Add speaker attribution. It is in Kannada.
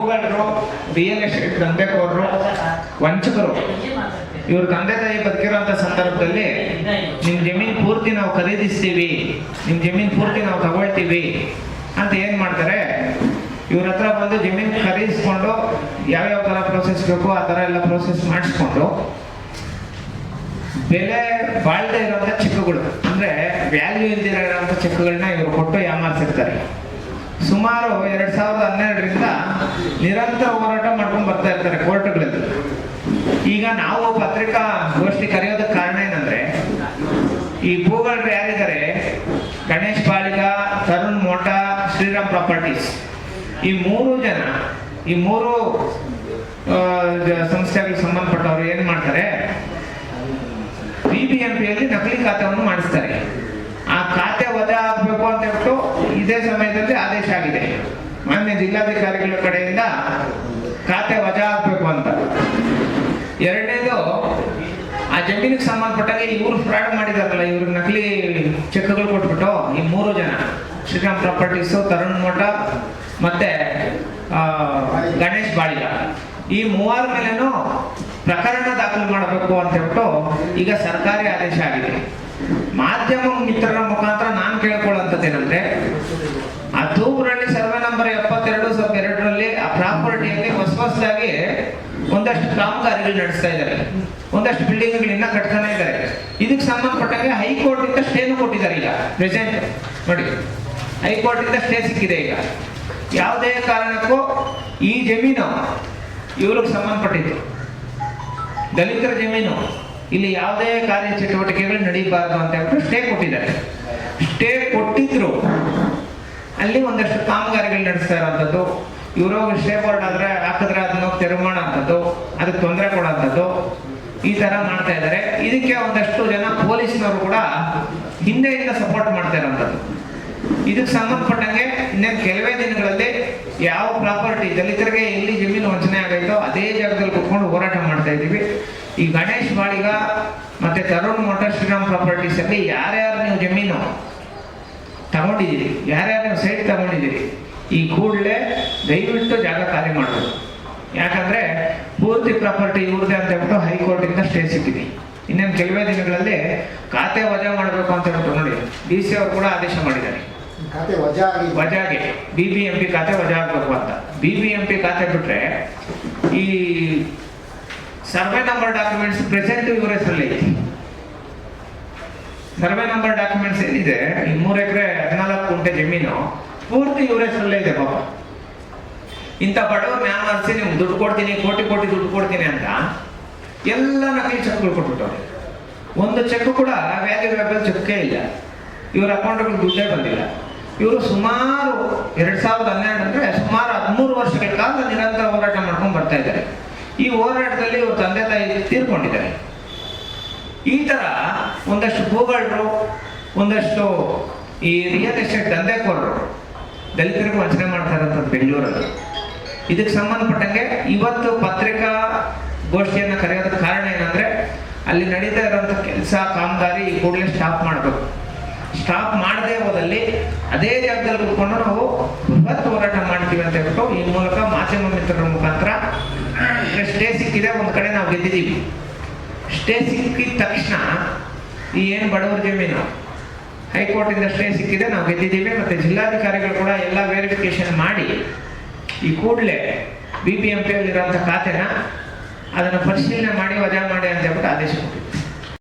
Speaker 1: ರಿಯಲ್ ಎಸ್ಟೇಟ್ ದಂಧೆಕೋರರು ವಂಚಕರು. ಇವ್ರ ತಂದೆ ತಾಯಿ ಬದುಕಿರೋಂಥ ಸಂದರ್ಭದಲ್ಲಿ ನಿಮ್ಮ ಜಮೀನ್ ಪೂರ್ತಿ ನಾವು ಖರೀದಿಸ್ತೀವಿ ನಿಮ್ಮ ಜಮೀನ್ ಪೂರ್ತಿ ನಾವು ತಗೊಳ್ತೀವಿ ಅಂತ ಏನು ಮಾಡ್ತಾರೆ? ಇವ್ರ ಹತ್ರ ಬಂದು ಜಮೀನ್ ಖರೀದಿಸ್ಕೊಂಡು ಯಾವ್ಯಾವ ತರ ಪ್ರೋಸೆಸ್ ಬೇಕು, ಆ ತರ ಎಲ್ಲ ಪ್ರೋಸೆಸ್ ಮಾಡಿಸ್ಕೊಂಡು ಬೆಲೆ ಬಾಳ್ದೆ ಇರುವಂತ ಚೆಕ್ಗಳು ಅಂದ್ರೆ ವ್ಯಾಲ್ಯೂ ಇಲ್ದಿರೋ ಇರೋಂಥ ಚೆಕ್ಗಳನ್ನ ಇವರು ಕೊಟ್ಟು ಯಾಮಾರಿಸಿರ್ತಾರೆ. ಸುಮಾರು ಎರಡ್ ಸಾವಿರದ ಹನ್ನೆರಡರಿಂದ ನಿರಂತರ ಹೋರಾಟ ಮಾಡ್ಕೊಂಡು ಬರ್ತಾ ಇರ್ತಾರೆ ಕೋರ್ಟ್ಗಳಲ್ಲಿ. ಈಗ ನಾವು ಪತ್ರಿಕಾ ಗೋಷ್ಠಿ ಕರೆಯೋದಕ್ಕೆ ಕಾರಣ ಏನಂದ್ರೆ, ಈ ಭೂಗಳರು ಯಾರಿದ್ದಾರೆ? ಗಣೇಶ್ ಬಾಳಿಗ ತರುಣ್ ಮೋಟಾ, ಶ್ರೀರಾಮ್ ಪ್ರಾಪರ್ಟೀಸ್. ಈ ಮೂರು ಜನ, ಈ ಮೂರು ಸಂಸ್ಥೆಗಳಿಗೆ ಸಂಬಂಧಪಟ್ಟವರು ಏನ್ ಮಾಡ್ತಾರೆ? ಬಿಬಿಎಂಪಿಯಲ್ಲಿ ನಕಲಿ ಖಾತೆಯನ್ನು ಮಾಡಿಸ್ತಾರೆ. ಆ ಖಾತೆ ವಜಾ ಆಗ್ಬೇಕು ಅಂತ ಹೇಳ್ಬಿಟ್ಟು ಇದೇ ಆದೇಶ ಮಾನ್ಯ ಜಿಲ್ಲಾಧಿಕಾರಿಗಳ ಕಡೆಯಿಂದ ಖಾತೆ ವಜಾ ಹಾಕ್ಬೇಕು ಅಂತ. ಎರಡನೇದು, ಆ ಜಮೀನಿಗೆ ಸಂಬಂಧಪಟ್ಟಾಗ ಇವರು ಫ್ರಾಡ್ ಮಾಡಿದಾರಲ್ಲ ಇವ್ರಿಗೆ ನಕಲಿ ಚೆಕ್ಗಳು ಕೊಟ್ಬಿಟ್ಟು ಈ ಮೂರು ಜನ ಶ್ರೀರಾಮ್ ಪ್ರಾಪರ್ಟೀಸು, ತರುಣ್ ಮಠ, ಮತ್ತೆ ಗಣೇಶ್ ಬಾಳಿಗ. ಈ ಮೂವರ ಮೇಲೇನು ಪ್ರಕರಣ ದಾಖಲು ಮಾಡಬೇಕು ಅಂತ ಹೇಳ್ಬಿಟ್ಟು ಈಗ ಸರ್ಕಾರಿ ಆದೇಶ ಆಗಿದೆ. ಮಾಧ್ಯಮ ಮಿತ್ರರ ಮುಖಾಂತರ ನಾನು ಕೇಳ್ಕೊಳ್ಳುವಂಥದ್ದೇನೆಂದ್ರೆ ಆ ತೂಗುರಳ್ಳಿ ಸರ್ವೆ ನಂಬರ್ ಎಪ್ಪತ್ತೆರಡು ಸಾವಿರದ ಎರಡರಲ್ಲಿ ಆ ಪ್ರಾಪರ್ಟಿಯಲ್ಲಿ ಹೊಸ ಹೊಸದಾಗಿ ಒಂದಷ್ಟು ಕಾಮಗಾರಿಗಳು ನಡೆಸ್ತಾ ಇದ್ದಾರೆ. ಒಂದಷ್ಟು ಬಿಲ್ಡಿಂಗ್ಗಳು ಇನ್ನ ಕಟ್ತಾನೆ ಇದ್ದಾರೆ. ಇದಕ್ಕೆ ಸಂಬಂಧಪಟ್ಟಂಗೆ ಹೈಕೋರ್ಟ್ ಇಂದ ಸ್ಟೇನು ಕೊಟ್ಟಿದ್ದಾರೆ ಈಗ ಪ್ರೆಸೆಂಟ್ ನೋಡಿ ಹೈಕೋರ್ಟ್ ಇಂದ ಸ್ಟೇ ಸಿಕ್ಕಿದೆ ಈಗ. ಯಾವುದೇ ಕಾರಣಕ್ಕೂ ಈ ಜಮೀನು ಇವ್ರಿಗೆ ಸಂಬಂಧಪಟ್ಟಿದ್ದು. ದಲಿತರ ಜಮೀನು. ಇಲ್ಲಿ ಯಾವುದೇ ಕಾರ್ಯ ಚಟುವಟಿಕೆಗಳು ನಡೀಬಾರ್ದು ಅಂತ ಹೇಳ್ಬಿಟ್ಟು ಸ್ಟೇ ಕೊಟ್ಟಿದ್ದಾರೆ. ಸ್ಟೇ ಕೊಟ್ಟಿದ್ರು, ಅಲ್ಲಿ ಒಂದಷ್ಟು ಕಾಮಗಾರಿಗಳು ನಡೆಸ್ತಾ ಇರೋಂಥದ್ದು ಇವರು ಸ್ಟೇ ಬೋರ್ಡ್ ಆದ್ರೆ ಹಾಕಿದ್ರೆ ಅದನ್ನ ಮಾಡೋಂಥದ್ದು, ಅದಕ್ಕೆ ತೊಂದರೆ ಕೊಡೋಂಥದ್ದು, ಈ ತರ ಮಾಡ್ತಾ ಇದ್ದಾರೆ. ಇದಕ್ಕೆ ಒಂದಷ್ಟು ಜನ ಪೊಲೀಸ್ನವರು ಕೂಡ ಹಿಂದೆಯಿಂದ ಸಪೋರ್ಟ್ ಮಾಡ್ತಾ ಇರೋಂಥದ್ದು. ಇದಕ್ಕೆ ಸಂಬಂಧಪಟ್ಟಂಗೆ ಇನ್ನೇನು ಕೆಲವೇ ದಿನಗಳಲ್ಲಿ ಯಾವ ಪ್ರಾಪರ್ಟಿ ದಲಿತರಿಗೆ ಎಲ್ಲಿ ಜಮೀನು ವಂಚನೆ ಆಗೈತೋ ಅದೇ ಜಾಗದಲ್ಲಿ ಕುತ್ಕೊಂಡು ಹೋರಾಟ ಮಾಡ್ತಾ ಇದ್ದೀವಿ. ಈ ಗಣೇಶ್ ಬಾಳಿಗ ಮತ್ತೆ ತರುಣ್ ಮೋಟರ್ ಶ್ರೀರಾಮ್ ಪ್ರಾಪರ್ಟೀಸ್ ಅಲ್ಲಿ ಯಾರ್ಯಾರು ನೀವು ಜಮೀನು ತಗೊಂಡಿದ್ದೀರಿ, ಯಾರ್ಯಾರು ನೀವು ಸೈಟ್ ತಗೊಂಡಿದ್ದೀರಿ ಈ ಕೂಡಲೇ ದಯವಿಟ್ಟು ಜಾಗ ಖಾಲಿ ಮಾಡಬೇಕು. ಯಾಕಂದ್ರೆ ಪೂರ್ತಿ ಪ್ರಾಪರ್ಟಿ ಇವ್ರದೇ ಅಂತ ಹೇಳ್ಬಿಟ್ಟು ಹೈಕೋರ್ಟ್ ಇಂದ ಸ್ಟೇ ಸಿಕ್ಕಿದೆ. ಇನ್ನೇನು ಕೆಲವೇ ದಿನಗಳಲ್ಲಿ ಖಾತೆ ವಜಾ ಮಾಡಬೇಕು ಅಂತ ಹೇಳ್ಬಿಟ್ಟು ನೋಡಿ. ಡಿ ಸಿ ಅವರು ಕೂಡ ಆದೇಶ ಮಾಡಿದ್ದಾರೆ. ವಜಾಗೆ ಬಿ ಬಿ ಎಂ ಪಿ ಖಾತೆ ವಜಾ ಆಗ್ಬೇಕು ಅಂತ. ಬಿ ಬಿ ಎಂ ಪಿ ಖಾತೆ ಬಿಟ್ರೆ ಈ ಸರ್ವೆ ನಂಬರ್ ಡಾಕ್ಯುಮೆಂಟ್ಸ್ ಪ್ರೆಸೆಂಟ್ ಇವರ ಹೆಸರಲ್ಲಿ ಐತಿ. ಸರ್ವೆ ನಂಬರ್ ಡಾಕ್ಯುಮೆಂಟ್ಸ್ ಏನಿದೆ ಈ ಮೂರು ಎಕರೆ ಹದಿನಾಲ್ಕು ಗುಂಟೆ ಜಮೀನು ಪೂರ್ತಿ ಇವ್ರ ಹೆಸರಲ್ಲೇ ಇದೆ ಪಾಪ. ಇಂಥ ಬಡವ್ರನ್ನ ಯಾಮಾರಿಸಿ ನಿಮ್ಗೆ ದುಡ್ಡು ಕೊಡ್ತೀನಿ, ಕೋಟಿ ಕೋಟಿ ದುಡ್ಡು ಕೊಡ್ತೀನಿ ಅಂತ ಎಲ್ಲ ನಕಲಿ ಚೆಕ್ಗಳು ಕೊಟ್ಬಿಟ್ಟವ್ರೆ. ಒಂದು ಚೆಕ್ ಕೂಡ ವ್ಯಾಲ್ಯೂ ವ್ಯಾಪಲ್ ಚೆಕ್ಕೇ ಇಲ್ಲ. ಇವ್ರ ಅಕೌಂಟ್ಗಳು ದುಡ್ಡೇ ಬಂದಿಲ್ಲ. ಇವರು ಸುಮಾರು ಎರಡ್ ಸಾವಿರದ ಹನ್ನೆರಡು ಅಂದ್ರೆ ಸುಮಾರು ಹದಿಮೂರು ವರ್ಷಗಳ ಕಾಲ ನಿರಂತರ ಹೋರಾಟ ಮಾಡ್ಕೊಂಡು ಬರ್ತಾ ಇದ್ದಾರೆ. ಈ ಹೋರಾಟದಲ್ಲಿ ಇವ್ರ ತಂದೆ ತಾಯಿ ತೀರ್ಕೊಂಡಿದ್ದಾರೆ. ಈ ತರ ಒಂದಷ್ಟು ಭೂಗಳರು, ಒಂದಷ್ಟು ಈ ರಿಯಲ್ ಎಸ್ಟೇಟ್ ದಂಧೆಕೋರರು ದಲಿತರಿಗೆ ವಂಚನೆ ಮಾಡ್ತಾ ಇರೋಂಥದ್ದು ಬೆಂಗಳೂರಲ್ಲಿ ಇದಕ್ಕೆ ಸಂಬಂಧಪಟ್ಟಂಗೆ ಇವತ್ತು ಪತ್ರಿಕಾ ಗೋಷ್ಠಿಯನ್ನು ಕರೆಯೋದಕ್ಕೆ ಕಾರಣ ಏನಂದ್ರೆ, ಅಲ್ಲಿ ನಡೀತಾ ಇರೋಂಥ ಕೆಲಸ, ಕಾಮಗಾರಿ ಕೂಡಲೇ ಸ್ಟಾಪ್ ಮಾಡಬೇಕು. ಸ್ಟಾಪ್ ಮಾಡದೇ ಹೋದಲ್ಲಿ ಅದೇ ಜಾಗದಲ್ಲಿ ಕುತ್ಕೊಂಡು ನಾವು ಬೃಹತ್ ಹೋರಾಟ ಮಾಡ್ತೀವಿ ಅಂತ ಹೇಳ್ಬಿಟ್ಟು ಈ ಮೂಲಕ ಮಾಧ್ಯಮ ಮಿತ್ರರ ಮುಖಾಂತರ ಸ್ಟೇ ಸಿಕ್ಕಿದೆ, ಒಂದು ಕಡೆ ನಾವು ಗೆದ್ದಿದ್ದೀವಿ. ಸ್ಟೇ ಸಿಕ್ಕಿದ ತಕ್ಷಣ ಈ ಏನು ಬಡವರ ಜಮೀನು ಹೈಕೋರ್ಟ್ ಇಂದ ಸ್ಟೇ ಸಿಕ್ಕಿದೆ, ನಾವು ಗೆದ್ದಿದ್ದೀವಿ ಮತ್ತೆ ಜಿಲ್ಲಾಧಿಕಾರಿಗಳು ಕೂಡ ಎಲ್ಲ ವೆರಿಫಿಕೇಶನ್ ಮಾಡಿ, ಈ ಕೂಡಲೇ ಬಿ ಪಿ ಎಂ ಪಿ ಖಾತೆನ ಅದನ್ನು ಪರಿಶೀಲನೆ ಮಾಡಿ ವಜಾ ಮಾಡಿ ಅಂತ ಹೇಳ್ಬಿಟ್ಟು ಆದೇಶ ಕೊಟ್ಟಿದ್ದಾರೆ